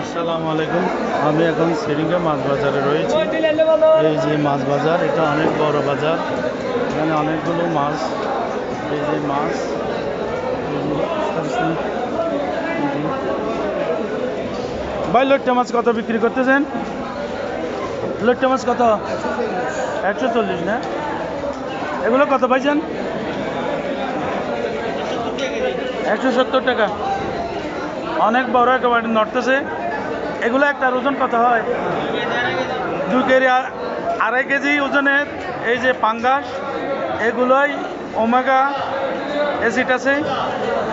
আসসালামু আলাইকুম। আমি এখন সেরিঙ্গা মাছ বাজারে রয়েছি। এই যে মাছ বাজার, এটা অনেক বড় বাজার। এখানে অনেকগুলো মাছ। এই যে মাছ। ভাই, লোট্টা মাছ কত বিক্রি করতেছেন? লোট্টা মাছ কত? একশো চল্লিশ না? এগুলো কত পাইছেন একশো সত্তর টাকা। অনেক বড় একেবারে নড়তেছে। এগুলো একটা ওজন কত হয়। দু কেজি আড়াই কেজি ওজনের এই যে পাঙ্গাস, এগুলোই ওমেগা এসিড আছে।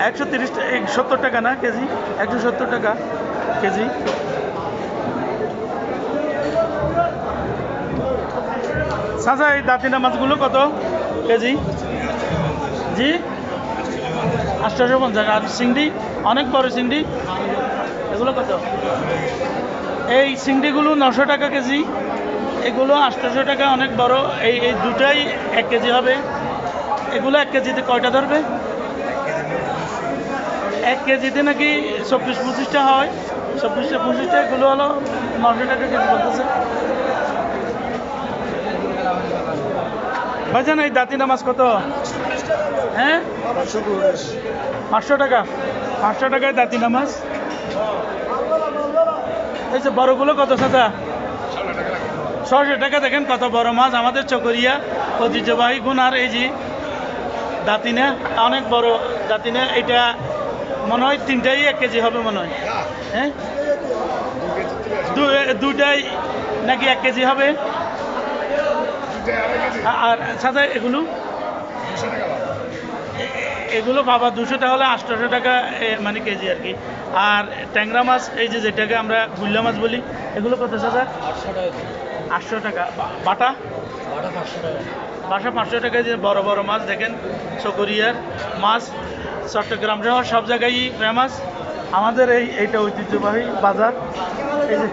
একশো তিরিশ সত্তর টাকা না কেজি? একশো সত্তর টাকা কেজি। সাজা, এই দাঁতিনা মাছগুলো কত কেজি? জি? আটশোশো পঞ্চাশ আর চিংড়ি অনেক বড় চিংড়ি এগুলো কত? এই চিংড়িগুলো নশো টাকা কেজি। এগুলো আটশোশো টাকা অনেক বড়। এই এই দুটাই এক কেজি হবে। এগুলো এক কেজিতে কয়টা ধরবে? এক কেজিতে নাকি চব্বিশ পঁচিশটা হয়। চব্বিশটা পঁচিশটা এগুলো হলো নশো টাকা কেজি বলতেছে। ভাইজান এই দাঁতি নামাজ কত? হ্যাঁ? পাঁচশো টাকা। পাঁচশো টাকায় দাঁতিনা মাছ এই যে বড়গুলো কত সাদা ছশো টাকা দেখেন কত বড় মাছ আমাদের চকরিয়া ঐতিহ্যবাহী গুণ আর এই যে দাঁতিনা অনেক বড় দাঁতিনা এটা মনে হয় তিনটাই এক কেজি হবে মনে হয়। হ্যাঁ? দুটাই নাকি এক কেজি হবে? আর সাদা এগুলো? এগুলো বাবা দুশোটা হলে আটশোশো টাকা এ, মানে কেজি আর কি। আর ট্যাংরা মাছ এই যে যেটাকে আমরা গুল্লা মাছ বলি এগুলো কত সাদা আটশো টাকা বা- বাটা? বাসা পাঁচশো টাকা যে বড় বড় মাছ দেখেন চকরিয়ার মাছ চট্টগ্রাম সহ সব জায়গায় ফেমাস। আমাদের এই এইটা ঐতিহ্যবাহী বাজার। এই যে।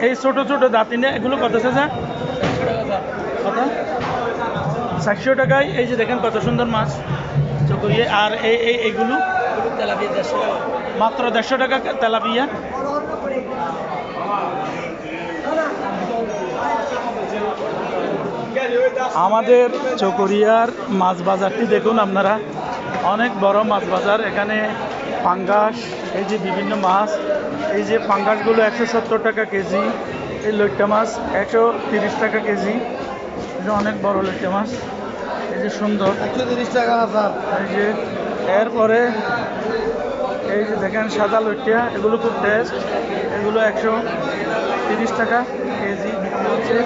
এই ছোট ছোট দাঁতিনে এগুলো কত চাচা কত চারশো টাকায়, এই যে দেখেন কত সুন্দর মাছ। চকরিয়ে, আর এই এই এইগুলো মাত্র দেড়শো টাকা তেলাপিয়া। আমাদের চকরিয়ার মাছ বাজারটি দেখুন আপনারা। অনেক বড় মাছ বাজার। এখানে পাঙ্গাস, এই যে বিভিন্ন মাছ। এই যে পাঙ্গাসগুলো একশো সত্তর টাকা কেজি। এই লইট্টা মাছ একশো তিরিশ টাকা কেজি। এটা অনেক বড় লইট্টা মাছ। এই যে সুন্দর। একশো তিরিশ টাকা এই যে এরপরে এই যে দেখেন সাদা লইট্টা এগুলো খুব টেস্ট এগুলো একশো তিরিশ টাকা কেজি বিক্রি হচ্ছে।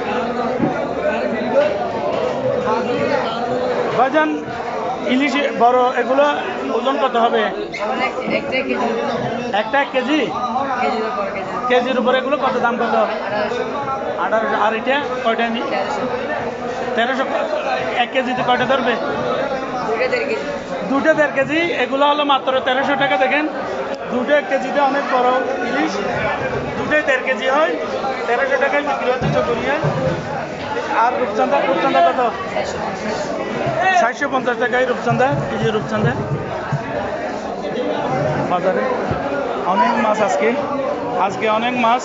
ভাইজান ইলিশ বড় এগুলো ওজন কত হবে? একটা একটা এক কেজি? কেজির উপর এগুলো কত দাম কত আঠারোশো। আর এটা কয়টা নি তেরোশো। এক কেজিতে কয়টা ধরবে? দুটো দেড় কেজি। এগুলো হলো মাত্র তেরোশো টাকা দেখেন। দুটো এক কেজিতে অনেক বড় ইলিশ। দুটোই দেড় কেজি হয়। তেরোশো টাকায় বিক্রি হচ্ছে চকরিয়া আর রূপচন্দা রূপচন্দা কত? ষাটশো পঞ্চাশ টাকায় রূপচন্দা কেজি রূপচন্দা। বাজারে। অনেক মাছ আজকে। আজকে অনেক মাছ।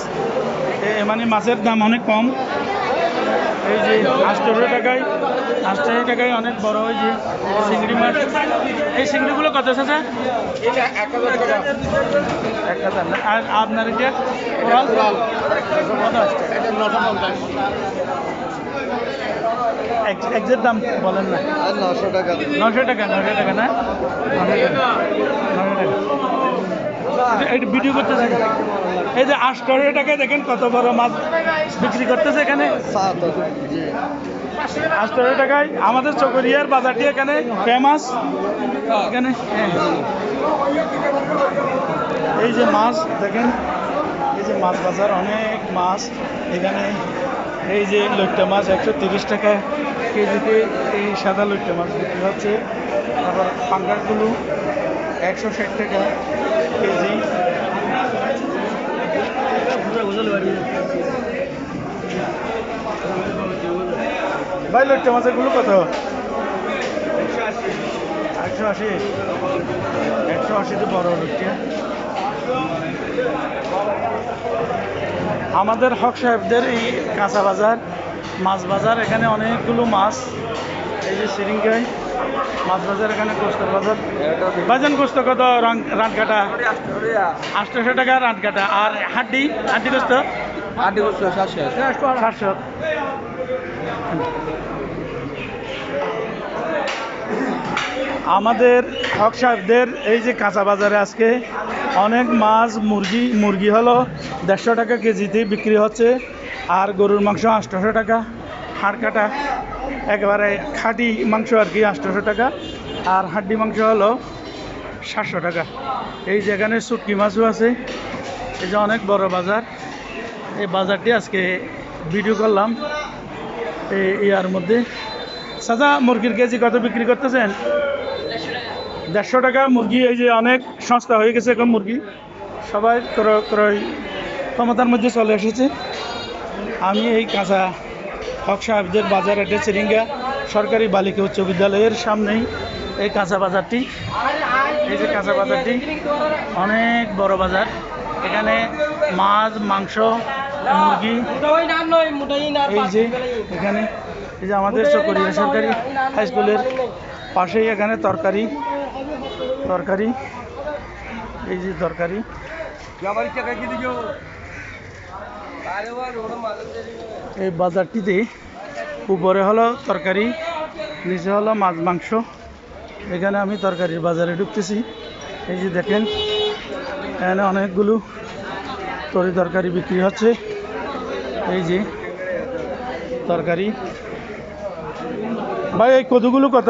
মানে মাছের দাম অনেক কম। এই যে আটশোশো টাকায় আটশোশো টাকায় অনেক বড় ওই যে চিংড়ি মাছ। এই চিংড়িগুলো কত আছে এক হাজার আর আপনার এটা? কোরাল? কত এক- একজ্যাক্ট দাম বলেন না। নশো টাকা। নশো টাকা নশো টাকা না? নশো টাকা। নশো টাকা। এটা ভিডিও করতেছে এই যে আটশো টাকায় দেখেন কত বড় মাছ বিক্রি করতেছে এখানে। আটশো টাকায় আমাদের চকরিয়ার বাজারটি এখানে ফেমাস এখানে হ্যাঁ। এই যে মাছ, দেখেন। এই যে মাছ বাজার, অনেক মাছ এখানে। এই যে লইট্টা মাছ, একশো তিরিশ টাকা কেজিতে এই সাদা লইট্টা মাছ বিক্রি হচ্ছে। তারপর পাঙ্গাসগুলো একশো ষাট টাকা। কেজি ভাই লইট্টা মাছেরগুলো কত একশো আশি। একশো আশিতে বড় রুটি আমাদের হক সাহেবদের এই কাঁচা বাজার, মাছ বাজার, এখানে অনেকগুলো মাছ, এই যে সিরিঙ্গাই মাছ বাজার এখানে গোস্তের বাজার। বাজান গোস্ত কত রান কাটা আটশোশো টাকা রান কাটা আর হাড্ডি? হাড্ডি গোস্ত আটি বছর সাতশো। সাতশো। আমাদের হক সাহেবদের এই যে কাঁচা বাজারে আজকে অনেক মাছ মুরগি মুরগি হলো দেড়শো টাকা কেজিতে বিক্রি হচ্ছে। আর গরুর মাংস আটশোশো টাকা। হাড় কাটা একেবারে খাঁটি মাংস আর কি আটশোশো টাকা। আর হাড্ডি মাংস হলো সাতশো টাকা। এই যেখানে শুটকি মাছও আছে। এই যে অনেক বড় বাজার। এই বাজারটি আজকে ভিডিও করলাম এই ইয়ার মধ্যে। সাজা মুরগির কেজি কত বিক্রি করতেছেন? দেড়শো টাকা। মুরগি এই যে অনেক সস্তা হয়ে গেছে এখন মুরগি। সবাই ক্রয় ক্রয় ক্ষমতার মধ্যে চলে এসেছে। আমি এই কাঁচা হক সাহেবদের বাজার একটা চিরিঙ্গা সরকারি বালিকা উচ্চ বিদ্যালয়ের সামনেই এই কাঁচা বাজারটি। এই যে কাঁচা বাজারটি, অনেক বড় বাজার। এখানে মাছ, মাংস, মুরগি, এই যে এখানে, এই যে আমাদের চকরিয়া সরকারি হাই স্কুলের পাশেই এখানে তরকারি তরকারি, এই যে তরকারি। এই বাজারটিতে উপরে হলো তরকারি, নিচে হলো মাছ মাংস। এখানে আমি তরকারির বাজারে ঢুকতেছি। এই যে দেখেন, এখানে অনেকগুলো তরি তরকারি বিক্রি হচ্ছে। এই যে তরকারি। ভাই, এই কদুগুলো কত?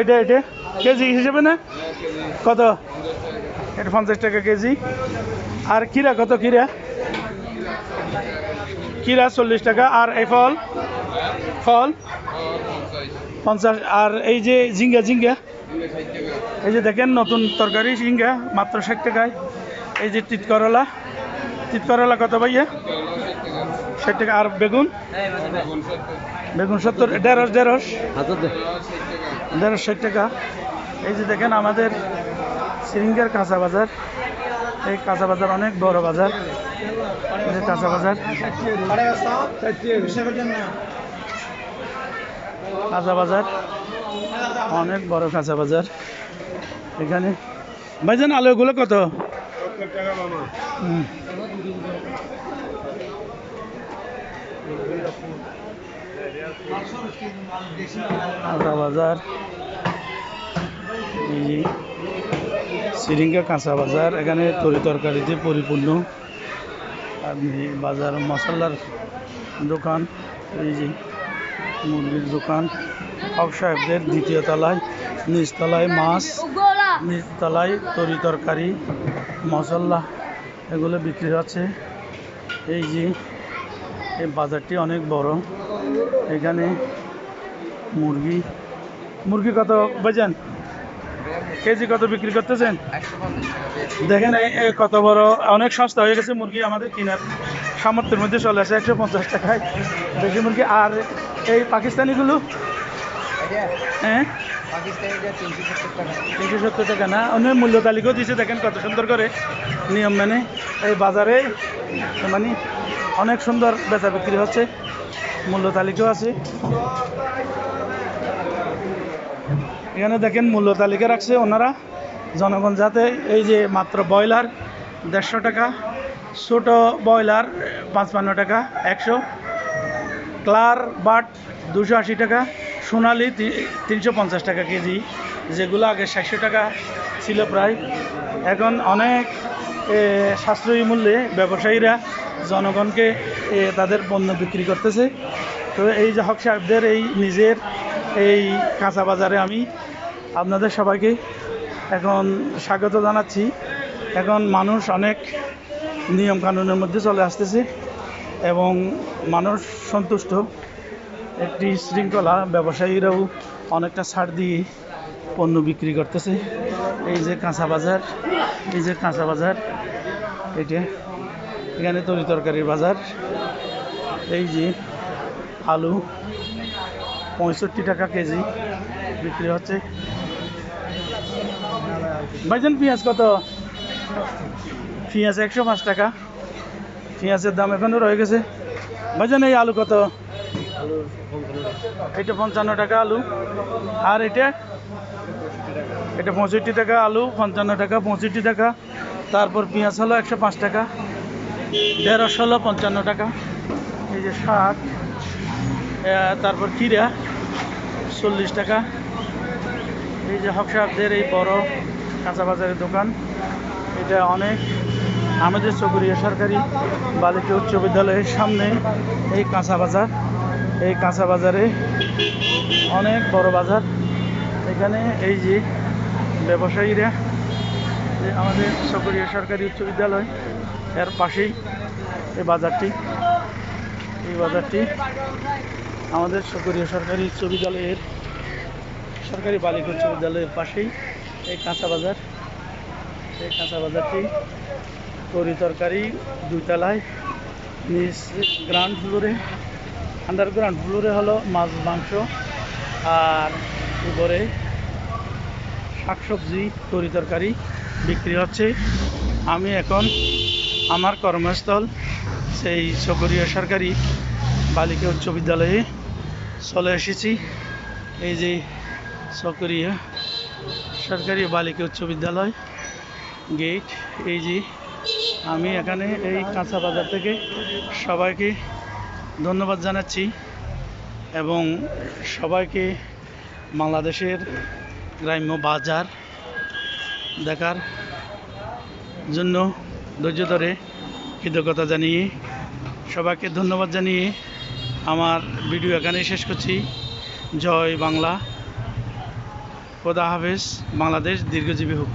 এটা এটা কেজি হিসেবে না? কত? এটা পঞ্চাশ টাকা কেজি। আর কিরা কত কিরা? কিরা চল্লিশ টাকা। আর এই ফল? ফল? পঞ্চাশ। আর এই যে ঝিঙ্গা ঝিঙ্গা? এই যে দেখেন নতুন তরকারি ঝিঙ্গা মাত্র ষাট টাকায়। এই যে তিত করলা তিত করলা কত ভাইয়া? ষাট টাকা। আর বেগুন? বেগুন সত্তর। দেড়শ দেড়শ দেড়শ ষাট টাকা। এই যে দেখেন আমাদের সিরিঙ্গার কাঁচা বাজার। এই কাঁচা বাজার অনেক বড় বাজার। কাঁচা বাজার। কাঁচা বাজার। অনেক বড় কাঁচা বাজার। এখানে ভাইজান, আলুগুলো কত? কাঁচা বাজার। সিরিঙ্গা কাঁচা বাজার, এখানে তরি তরকারিতে পরিপূর্ণ। আপনি বাজার মশলার দোকান, এই যে মুরগির দোকান, হক সাহেবদের দ্বিতীয় তলায় নিচতলায় মাছ নিচতলায় তরি তরকারি, মশলা এগুলো বিক্রি হচ্ছে। এই যে এই বাজারটি অনেক বড়, এখানে মুরগি মুরগি কত বাজান কেজি কত বিক্রি করতেছেন? দেখেন কত বড় অনেক সস্তা হয়ে গেছে মুরগি আমাদের কেনার। সামর্থ্যের মধ্যে চলে আসে একশো পঞ্চাশ টাকায়। দেশি মুরগি আর এই পাকিস্তানিগুলো? হ্যাঁ? তিনশো সত্তর টাকা না অন্য মূল্য তালিকাও দিয়েছে দেখেন কত সুন্দর করে নিয়ম মেনে। এই বাজারে মানে অনেক সুন্দর বেচা বিক্রি হচ্ছে মূল্য তালিকাও আছে। এখানে দেখেন মূল্য তালিকা রাখছে ওনারা। জনগণ যাতে এই যে মাত্র ব্রয়লার দেড়শো টাকা, ছোট ব্রয়লার পাঁচ পাঁচপান্ন টাকা, একশো। ক্লার বাট দুশো আশি টাকা, সোনালি তিনশো পঞ্চাশ টাকা কেজি, যেগুলো আগে সাতশো টাকা ছিল প্রায়। এখন অনেক সাশ্রয়ী মূল্যে ব্যবসায়ীরা জনগণকে তাদের পণ্য বিক্রি করতেছে। তো এই যে হক সাহেবদের এই নিজের এই কাঁচা বাজারে আমি আপনাদের সবাইকে এখন স্বাগত জানাচ্ছি। এখন মানুষ অনেক নিয়ম কানুনের মধ্যে চলে আসতেছে এবং মানুষ সন্তুষ্ট। একটি শৃঙ্খলা ব্যবসায়ীরাও অনেকটা ছাড় দিয়ে পণ্য বিক্রি করতেছে। এই যে কাঁচা বাজার, এই যে কাঁচা বাজার, এটা এখানে তরি তরকারির বাজার। এই যে আলু পঁয়ষট্টি টাকা কেজি বিক্রি হচ্ছে। ভাইজান, পেঁয়াজ কত? পেঁয়াজ একশো পাঁচ টাকা। পেঁয়াজের দাম এখনও রয়ে গেছে। ভাইজান, এই আলু কত? এটা পঞ্চান্ন টাকা আলু। আর এটা? এটা পঁয়ষট্টি টাকা আলু, পঞ্চান্ন টাকা, পঁয়ষট্টি টাকা। তারপর পেঁয়াজ হলো একশো পাঁচ টাকা। ঢেঁড়স হলো পঞ্চান্ন টাকা। এই যে শাক। তারপর কিরা চল্লিশ টাকা। এই যে হক সাহেবদের এই বড় কাঁচা বাজারের দোকান। এটা অনেক আমাদের চকুরিয়া সরকারি বালিকা উচ্চ বিদ্যালয়ের সামনে এই কাঁচা বাজার এই কাঁচা বাজারে অনেক বড় বাজার। এখানে এই যে ব্যবসায়ীরা, যে আমাদের চকরিয়া সরকারি উচ্চ বিদ্যালয়, এর পাশেই এই বাজারটি। এই বাজারটি আমাদের চকরিয়া সরকারি উচ্চ বিদ্যালয়ের সরকারি বালিকা উচ্চ বিদ্যালয়ের পাশেই এই কাঁচা বাজার। এই কাঁচা বাজারটি তরি তরকারি দুইতলায়। নিচ গ্রাউন্ড ফ্লোরে আন্ডারগ্রাউন্ড ফ্লোরে হলো মাছ, মাংস আর উপরে শাকসবজি তরি তরকারি বিক্রি হচ্ছে। আমি এখন আমার কর্মস্থল, সেই চকরিয়া সরকারি বালিকা উচ্চ বিদ্যালয়ে চলে এসেছি। এই যে চকরিয়া সরকারি বালিকা উচ্চ বিদ্যালয় গেট। এই যে আমি এখানে এই কাঁচা বাজার থেকে সবাইকে ধন্যবাদ জানাচ্ছি এবং সবাইকে বাংলাদেশের গ্রাম্য বাজার দেখার জন্য ধৈর্য ধরে কৃতজ্ঞতা জানিয়ে সবাইকে ধন্যবাদ জানিয়ে আমার ভিডিও এখানেই শেষ করছি। জয় বাংলা। খোদা হাফেজ বাংলাদেশ দীর্ঘজীবী হোক।